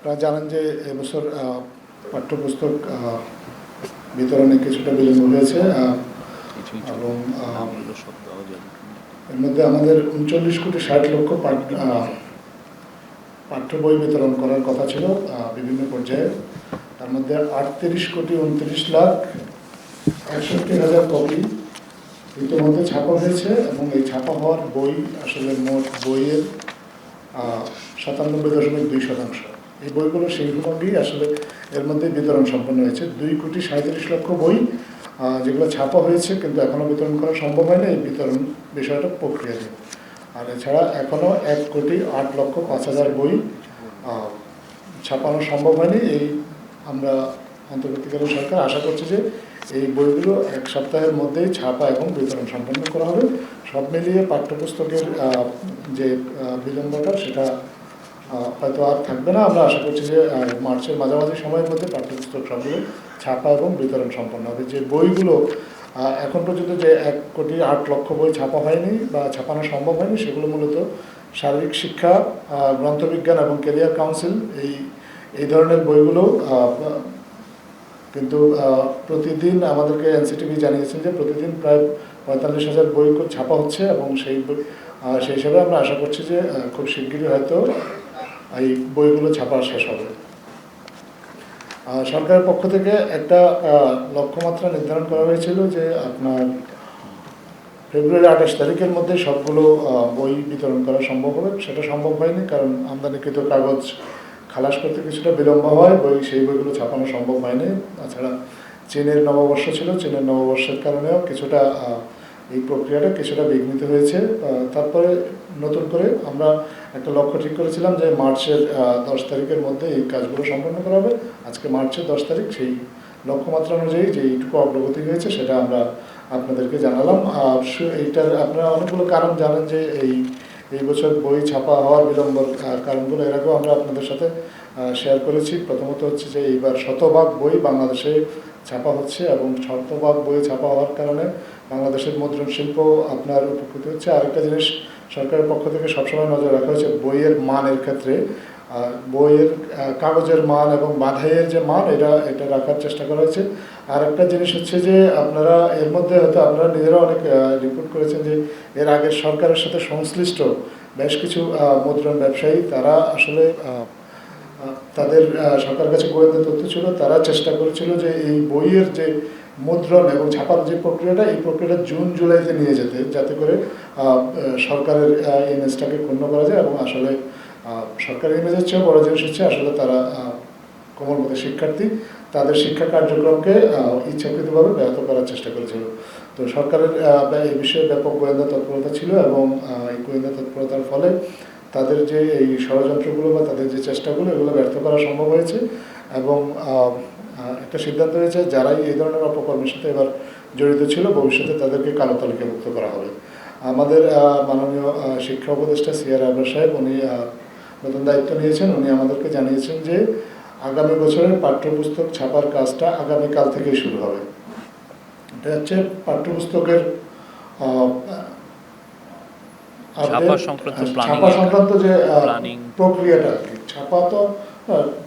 আপনারা জানেন যে এবছর পাঠ্যপুস্তক বিতরণে কিছুটা বিলম্ব হয়েছে এবং এর মধ্যে আমাদের উনচল্লিশ কোটি ষাট লক্ষ পাঠ পাঠ্য বই বিতরণ করার কথা ছিল বিভিন্ন পর্যায়ে। তার মধ্যে আটত্রিশ কোটি উনত্রিশ লাখ একষট্টি হাজার কপি ইতিমধ্যে ছাপা হয়েছে, এবং এই ছাপা হওয়ার বই আসলে মোট বইয়ের সাতানব্বই দশমিক দুই শতাংশ। এই বইগুলো সেইভাবেই আসলে এর মধ্যে বিতরণ সম্পন্ন হয়েছে। দুই কোটি সাঁত্রিশ লক্ষ বই যেগুলো ছাপা হয়েছে, কিন্তু এখনও বিতরণ করা সম্ভব হয়নি। এই বিতরণ বিষয়টা প্রক্রিয়াধীন। আর এছাড়া এখনও এক কোটি আট লক্ষ পাঁচ হাজার বই ছাপানো সম্ভব হয়নি। এই আমরা অন্তর্বর্তীকালীন সরকার আশা করছে যে এই বইগুলো এক সপ্তাহের মধ্যেই ছাপা এবং বিতরণ সম্পন্ন করা হবে। সব মিলিয়ে পাঠ্যপুস্তকের যে বিলম্বটা, সেটা হয়তো আর থাকবে না। আমরা আশা করছি যে মার্চের মাঝামাঝি সময়ের মধ্যে পাঠ্যপুস্তক সবগুলো ছাপা এবং বিতরণ সম্পন্ন হবে। যে বইগুলো এখন পর্যন্ত যে এক কোটি আট লক্ষ বই ছাপা হয়নি বা ছাপানো সম্ভব হয়নি, সেগুলো মূলত শারীরিক শিক্ষা গ্রন্থবিজ্ঞান এবং ক্যারিয়ার কাউন্সিল এই এই ধরনের বইগুলো কিন্তু প্রতিদিন আমাদেরকে এনসিটিভি জানিয়েছেন যে প্রতিদিন প্রায় পঁয়তাল্লিশ হাজার বই ছাপা হচ্ছে এবং সেই সেই হিসাবে আমরা আশা করছি যে খুব শিগগিরই হয়তো এই বইগুলো ছাপা শেষ হবে। সরকারের পক্ষ থেকে একটা লক্ষ্যমাত্রা নির্ধারণ করা হয়েছিল যে আপনার ফেব্রুয়ারি আঠাশ তারিখের মধ্যে সবগুলো বই বিতরণ করা সম্ভব হবে। সেটা সম্ভব হয়নি কারণ আমদানিকৃত কাগজ খালাস করতে কিছুটা বিলম্ব হয়। বই, সেই বইগুলো ছাপানো সম্ভব হয়নি। তাছাড়া চীনের নববর্ষ ছিল। চীনের নববর্ষের কারণেও কিছুটা এই প্রক্রিয়াটা কিছুটা বিঘ্নিত হয়েছে। তারপরে নতুন করে আমরা একটা লক্ষ্য ঠিক করেছিলাম যে মার্চের দশ তারিখের মধ্যে এই কাজগুলো সম্পন্ন করা হবে। আজকে মার্চের দশ তারিখ, সেই লক্ষ্যমাত্রা অনুযায়ী যে এইটুকু অগ্রগতি হয়েছে সেটা আমরা আপনাদেরকে জানালাম। আর এইটার আপনারা অনেকগুলো কারণ জানেন যে এই এই বছর বই ছাপা হওয়ার বিলম্ব কারণগুলো এর আগেও আমরা আপনাদের সাথে শেয়ার করেছি। প্রথমত হচ্ছে যে এইবার শতভাগ বই বাংলাদেশে ছাপা হচ্ছে এবং শতভাগ বই ছাপা হওয়ার কারণে বাংলাদেশের মুদ্রণ শিল্প আপনার উপকৃত হচ্ছে। আরেকটা জিনিস সরকারের পক্ষ থেকে সবসময় নজর রাখা হয়েছে, বইয়ের মানের ক্ষেত্রে। আর বইয়ের কাগজের মান এবং বাধাইয়ের যে মান এটা এটা রাখার চেষ্টা করা হয়েছে। আর একটা জিনিস হচ্ছে যে আপনারা এর মধ্যে হয়তো আপনারা নিজেরা অনেক রিপোর্ট করেছেন যে এর আগের সরকারের সাথে সংশ্লিষ্ট বেশ কিছু মুদ্রণ ব্যবসায়ী তারা আসলে তাদের আহ, সরকারের কাছে গোয়েন্দা তথ্য ছিল তারা চেষ্টা করেছিল যে এই বইয়ের যে মুদ্রণ এবং ছাপার যে প্রক্রিয়াটা এই প্রক্রিয়াটা জুন জুলাইতে নিয়ে যেতে যাতে করে সরকারের ইমেজটাকে ক্ষুণ্ণ করা যায় এবং আসলে সরকারি ইমেজের চেয়েও বড় জিনিস হচ্ছে আসলে তারা আহ, কোমলমতি শিক্ষার্থী। তাদের শিক্ষা কার্যক্রমকে ইচ্ছাকৃতভাবে ব্যাহত করার চেষ্টা করেছিল। তো সরকারের এই বিষয়ে ব্যাপক গোয়েন্দা তৎপরতা ছিল এবং এই গোয়েন্দা তৎপরতার ফলে তাদের যে এই ষড়যন্ত্রগুলো বা তাদের যে চেষ্টাগুলো এগুলো ব্যর্থ করা সম্ভব হয়েছে এবং একটা সিদ্ধান্ত হয়েছে যারাই এই ধরনের অপকর্মের সাথে এবার জড়িত ছিল ভবিষ্যতে তাদেরকে কালো তালিকাভুক্ত করা হবে। আমাদের মাননীয় শিক্ষা উপদেষ্টা সিআর আবরার সাহেব উনি নতুন দায়িত্ব নিয়েছেন। উনি আমাদেরকে জানিয়েছেন যে আগামী বছরের পাঠ্যপুস্তক ছাপার কাজটা আগামীকাল থেকেই শুরু হবে। এটা হচ্ছে পাঠ্যপুস্তকের ছাপা সংক্রান্ত যে প্রক্রিয়াটা আর কি। ছাপা তো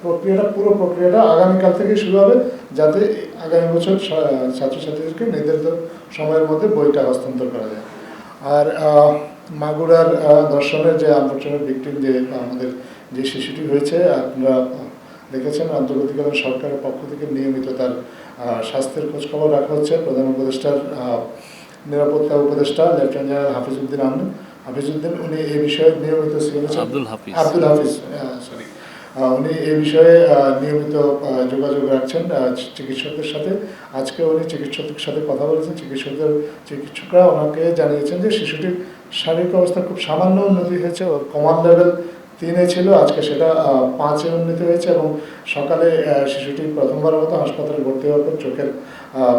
প্রক্রিয়াটা পুরো প্রক্রিয়াটা আগামীকাল থেকেই শুরু হবে যাতে আগামী বছর ছাত্রছাত্রীদেরকে নির্ধারিত সময়ের মধ্যে বইটা হস্তান্তর করা যায়। আর মাগুরার দর্শনের যে আনফর্চুনেট ভিক্টিম যে আমাদের যে শিশুটি হয়েছে আপনারা দেখেছেন আন্তর্জাতিকরণ সরকারের পক্ষ থেকে নিয়মিত তার স্বাস্থ্যের খোঁজখবর রাখা হচ্ছে। প্রধান উপদেষ্টার নিরাপত্তা উপদেষ্টা লেফটেন্যান্ট জেনারেল হাফিজউদ্দিন আহমেদ। হাফিজউদ্দিন উনি এই বিষয়ে নিয়মিত আব্দুল হাফিজ। আব্দুল হাফিজ উনি এই বিষয়ে নিয়মিত যোগাযোগ রাখছেন চিকিৎসকদের সাথে। আজকে উনি চিকিৎসকদের সাথে কথা বলেছেন। চিকিৎসকদের, চিকিৎসকরা ওনাকে জানিয়েছেন যে শিশুটির শারীরিক অবস্থা খুব সামান্য উন্নতি হয়েছে কমান লেভেল তিনে ছিল, আজকে সেটা পাঁচে উন্নতি হয়েছে এবং সকালে শিশুটি প্রথমবার মতো হাসপাতালে ভর্তি হওয়ার পর চোখের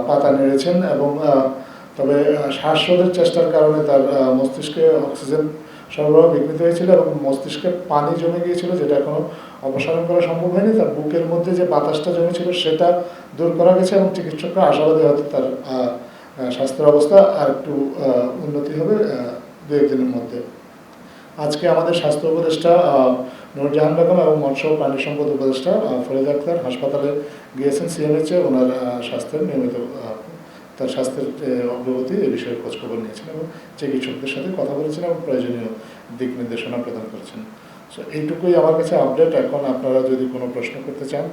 পাতা নেড়েছেন এবং তবে শ্বাসরোধের চেষ্টার কারণে তার মস্তিষ্কে অক্সিজেন সরবরাহ বিঘ্নিত হয়েছিল এবং মস্তিষ্কে পানি জমে গিয়েছিল, যেটা এখনও অপসারণ করা সম্ভব হয়নি। তার বুকের মধ্যে যে বাতাসটা জমেছিল, সেটা দূর করা গেছে এবং চিকিৎসকরা আশাবাদী হয়তো তার স্বাস্থ্যের অবস্থা আর একটু উন্নতি হবে দু একদিনের মধ্যে। আজকে আমাদের স্বাস্থ্য উপদেষ্টা নূরজাহান বেগম এবং মৎস্য প্রাণী সম্পদ উপদেষ্টা ফরিদ আক্তার হাসপাতালে গিয়েছেন সিএমএইচে ওনার স্বাস্থ্যের নিয়মিত তার স্বাস্থ্যের অগ্রগতি এ বিষয়ে খোঁজখবর নিয়েছেন এবং চিকিৎসকদের সাথে কথা বলেছেন এবং প্রয়োজনীয় দিক নির্দেশনা প্রদান করেছেন। সো এইটুকুই আমার কাছে আপডেট এখন আপনারা যদি কোনো প্রশ্ন করতে চান